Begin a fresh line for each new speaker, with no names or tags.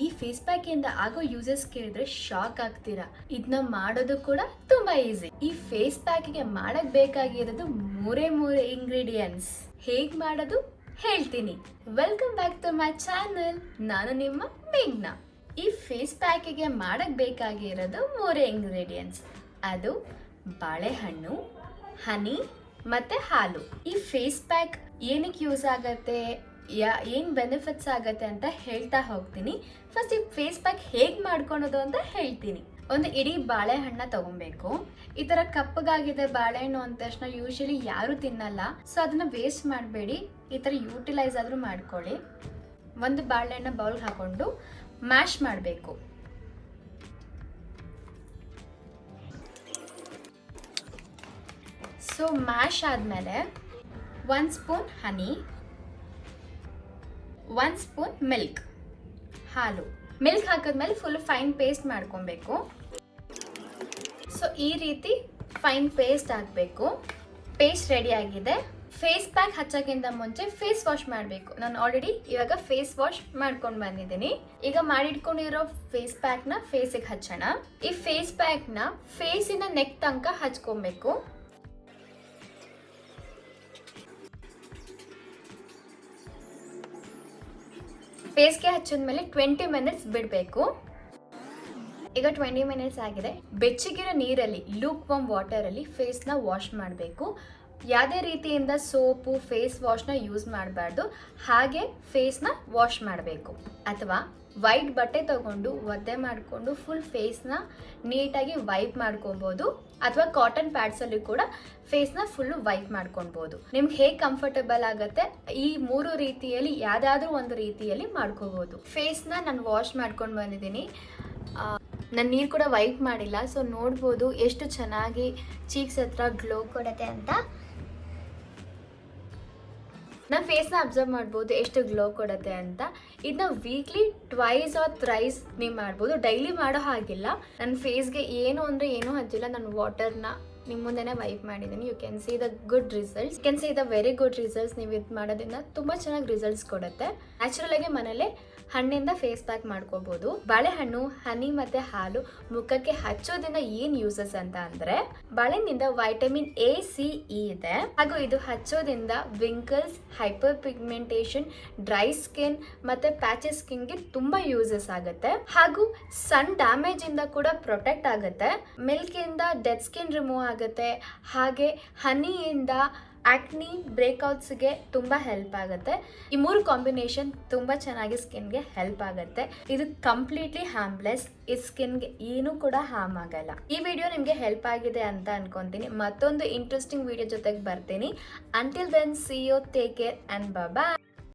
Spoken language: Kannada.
ಈ ಫೇಸ್ ಪ್ಯಾಕ್ ಇಂದ ಆಗೋ ಯೂಸಸ್ ಕೇಳಿದ್ರೆ ಶಾಕ್ ಆಗ್ತೀರಾ? ಇದನ್ನ ಮಾಡೋದು ಕೂಡ ತುಂಬಾ ಈಸಿ ಈ ಫೇಸ್ ಪ್ಯಾಕ್ಗೆ ಮಾಡಕ್ ಬೇಕಾಗಿರೋದು ಮೂರೇ ಮೂರೇ ಇಂಗ್ರೀಡಿಯೆಂಟ್ಸ್ ಹೇಗ್ ಮಾಡೋದು? ಹೇಳ್ತೀನಿ. Welcome back to my channel ನಾನು ನಿಮ್ಮ ಮೇಘ್ನಾ. ಈ ಫೇಸ್ ಪ್ಯಾಕ್ಗೆ ಮಾಡಕ್ ಬೇಕಾಗಿರೋದು ಮೂರೇ ಇಂಗ್ರೀಡಿಯೆಂಟ್ಸ್ ಅದು ಬಾಳೆಹಣ್ಣು, ಹನಿ ಮತ್ತೆ ಹಾಲು. ಈ ಫೇಸ್ ಪ್ಯಾಕ್ ಏನಕ್ಕೆ ಯೂಸ್ ಆಗತ್ತೆ? ಯಾ, ಏನು ಬೆನಿಫಿಟ್ಸ್ ಆಗುತ್ತೆ ಅಂತ ಹೇಳ್ತಾ ಹೋಗ್ತೀನಿ. ಫಸ್ಟ್ ಈ ಫೇಸ್ ಪ್ಯಾಕ್ ಹೇಗೆ ಮಾಡ್ಕೊಳೋದು ಅಂತ ಹೇಳ್ತೀನಿ. ಒಂದು ಇಡೀ ಬಾಳೆಹಣ್ಣ ತಗೊಬೇಕು. ಈ ತರ ಕಪ್ಪಗಾಗಿದೆ ಬಾಳೆಹಣ್ಣು ಅಂದ ತಕ್ಷಣ ಯೂಶಲಿ ಯಾರು ತಿನ್ನಲ್ಲ. ಸೊ ಅದನ್ನ ವೇಸ್ಟ್ ಮಾಡಬೇಡಿ. ಈ ತರ ಯೂಟಿಲೈಸ್ ಆದ್ರೂ ಮಾಡ್ಕೊಳ್ಳಿ. ಒಂದು ಬಾಳೆಹಣ್ಣ ಬೌಲ್ ಹಾಕೊಂಡು ಮ್ಯಾಶ್ ಮಾಡಬೇಕು. ಸೊ ಮ್ಯಾಶ್ ಆದಮೇಲೆ one spoon honey one spoon milk ಹಾಲು. ಮಿಲ್ಕ್ ಹಾಕಿದ್ಮೇಲೆ ಫುಲ್ ಫೈನ್ ಪೇಸ್ಟ್ ಮಾಡ್ಕೊಬೇಕು. ಸೊ ಈ ರೀತಿ ಫೈನ್ ಪೇಸ್ಟ್ ಹಾಕಬೇಕು ಪೇಸ್ಟ್ ರೆಡಿ ಆಗಿದೆ. ಫೇಸ್ ಪ್ಯಾಕ್ ಹಚ್ಚೋಕ್ಕಿಂತ ಮುಂಚೆ ಫೇಸ್ ವಾಶ್ ಮಾಡಬೇಕು. ನಾನು ಆಲ್ರೆಡಿ ಇವಾಗ ಫೇಸ್ ವಾಶ್ ಮಾಡ್ಕೊಂಡು ಬಂದಿದ್ದೀನಿ. ಈಗ ಮಾಡಿಟ್ಕೊಂಡಿರೋ ಫೇಸ್ ಪ್ಯಾಕ್ನ ಫೇಸಿಗೆ ಹಚ್ಚೋಣ. ಈ ಫೇಸ್ ಪ್ಯಾಕ್ನ ಫೇಸಿನ ನೆಕ್ ತನಕ ಹಚ್ಕೊಬೇಕು. ಫೇಸ್ಗೆ ಹಚ್ಚಿದ್ಮೇಲೆ ಟ್ವೆಂಟಿ ಮಿನಿಟ್ಸ್ ಬಿಡಬೇಕು. ಈಗ ಟ್ವೆಂಟಿ ಮಿನಿಟ್ಸ್ ಆಗಿದೆ. ಬೆಚ್ಚಗಿರೋ ನೀರಲ್ಲಿ ಲೂಕ್ ವಾಮ್ ವಾಟರಲ್ಲಿ ಫೇಸ್ನ ವಾಶ್ ಮಾಡಬೇಕು. ಯಾವುದೇ ರೀತಿಯಿಂದ ಸೋಪು ಫೇಸ್ ವಾಶ್ನ ಯೂಸ್ ಮಾಡಬಾರ್ದು. ಹಾಗೆ ಫೇಸ್ನ ವಾಶ್ ಮಾಡಬೇಕು. ಅಥವಾ ವೈಟ್ ಬಟ್ಟೆ ತಗೊಂಡು ಒದ್ದೆ ಮಾಡಿಕೊಂಡು ಫುಲ್ ಫೇಸ್ನ ನೀಟಾಗಿ ವೈಪ್ ಮಾಡ್ಕೊಬೋದು. ಅಥವಾ ಕಾಟನ್ ಪ್ಯಾಡ್ಸಲ್ಲಿ ಕೂಡ ಫೇಸ್ನ ಫುಲ್ಲು ವೈಪ್ ಮಾಡ್ಕೊಬೋದು. ನಿಮ್ಗೆ ಹೇಗೆ ಕಂಫರ್ಟಬಲ್ ಆಗುತ್ತೆ? ಈ ಮೂರು ರೀತಿಯಲ್ಲಿ, ಯಾವುದಾದ್ರೂ ಒಂದು ರೀತಿಯಲ್ಲಿ ಮಾಡ್ಕೋಬೋದು. ಫೇಸ್ನ ನಾನು ವಾಶ್ ಮಾಡ್ಕೊಂಡು ಬಂದಿದ್ದೀನಿ. ನಾನು ನೀರು ಕೂಡ ವೈಪ್ ಮಾಡಿಲ್ಲ ಸೊ ನೋಡ್ಬೋದು ಎಷ್ಟು ಚೆನ್ನಾಗಿ ಚೀಕ್ಸ್ ಹತ್ರ ಗ್ಲೋ ಕೊಡುತ್ತೆ ಅಂತ. ನಮ್ಮ ಫೇಸ್ನ ಅಬ್ಸರ್ವ್ ಮಾಡ್ಬೋದು, ಎಷ್ಟು ಗ್ಲೋ ಕೊಡುತ್ತೆ ಅಂತ. ಇದನ್ನ ವೀಕ್ಲಿ ಟ್ವೈಸ್ ಆರ್ ಥ್ರೈಸ್ ನೀವು ಮಾಡ್ಬೋದು. ಡೈಲಿ ಮಾಡೋ ಹಾಗಿಲ್ಲ. ನನ್ನ ಫೇಸ್ಗೆ ಏನು ಅಂದರೆ ಏನೂ ಹಚ್ಚಿಲ್ಲ. ನಾನು ವಾಟರ್ನ ನಿಮ್ಮ ಮುಂದೆನೇ ವೈಪ್ ಮಾಡಿದ್ದೀನಿ you can see the good results can see the very good results ನೀವು ಇದು ಮಾಡೋದ್ರಿಂದ ತುಂಬ ಚೆನ್ನಾಗಿ ರಿಸಲ್ಟ್ಸ್ ಕೊಡುತ್ತೆ. ನ್ಯಾಚುರಲ್ ಆಗಿ ಮನೇಲೆ ಹಣ್ಣಿಂದ ಫೇಸ್ ಪ್ಯಾಕ್ ಮಾಡ್ಕೋಬಹುದು ಬಾಳೆಹಣ್ಣು, ಹನಿ ಮತ್ತೆ ಹಾಲು ಮುಖಕ್ಕೆ ಹಚ್ಚೋದ್ರಿಂದ ಏನ್ ಯೂಸಸ್ ಅಂತ ಅಂದ್ರೆ ಬಾಳೆಹಣ್ಣಿಂದ ವೈಟಮಿನ್ ಎ ಸಿ ಇ ಇದೆ. ಹಾಗೂ ಇದು ಹಚ್ಚೋದಿಂದ wrinkles hyper pigmentation dry skin ಮತ್ತೆ ಪ್ಯಾಚಸ್ ಸ್ಕಿನ್ಗೆ ತುಂಬಾ ಯೂಸಸ್ ಆಗುತ್ತೆ. ಹಾಗೂ ಸನ್ ಡ್ಯಾಮೇಜ್ ಇಂದ ಕೂಡ ಪ್ರೊಟೆಕ್ಟ್ ಆಗುತ್ತೆ. ಮಿಲ್ಕ್ ಇಂದ ಡೆಡ್ ಸ್ಕಿನ್ ರಿಮೂವ್ ಆಗುತ್ತೆ. ಹಾಗೆ ಹನಿಯಿಂದ ಆಕ್ನಿ ಬ್ರೇಕ್ಔಟ್ಸ್ಗೆ ತುಂಬ ಹೆಲ್ಪ್ ಆಗುತ್ತೆ. ಈ ಮೂರು ಕಾಂಬಿನೇಷನ್ ತುಂಬ ಚೆನ್ನಾಗಿ ಸ್ಕಿನ್ಗೆ ಹೆಲ್ಪ್ ಆಗುತ್ತೆ. ಇದು ಕಂಪ್ಲೀಟ್ಲಿ ಹ್ಯಾಮ್ಲೆಸ್ ಈ ಸ್ಕಿನ್ಗೆ ಏನೂ ಕೂಡ ಹಾರ್ಮ್ ಆಗಲ್ಲ. ಈ ವಿಡಿಯೋ ನಿಮಗೆ ಹೆಲ್ಪ್ ಆಗಿದೆ ಅಂತ ಅನ್ಕೊಂತೀನಿ. ಮತ್ತೊಂದು ಇಂಟ್ರೆಸ್ಟಿಂಗ್ ವಿಡಿಯೋ ಜೊತೆಗೆ ಬರ್ತೀನಿ. Until then see you take care and bye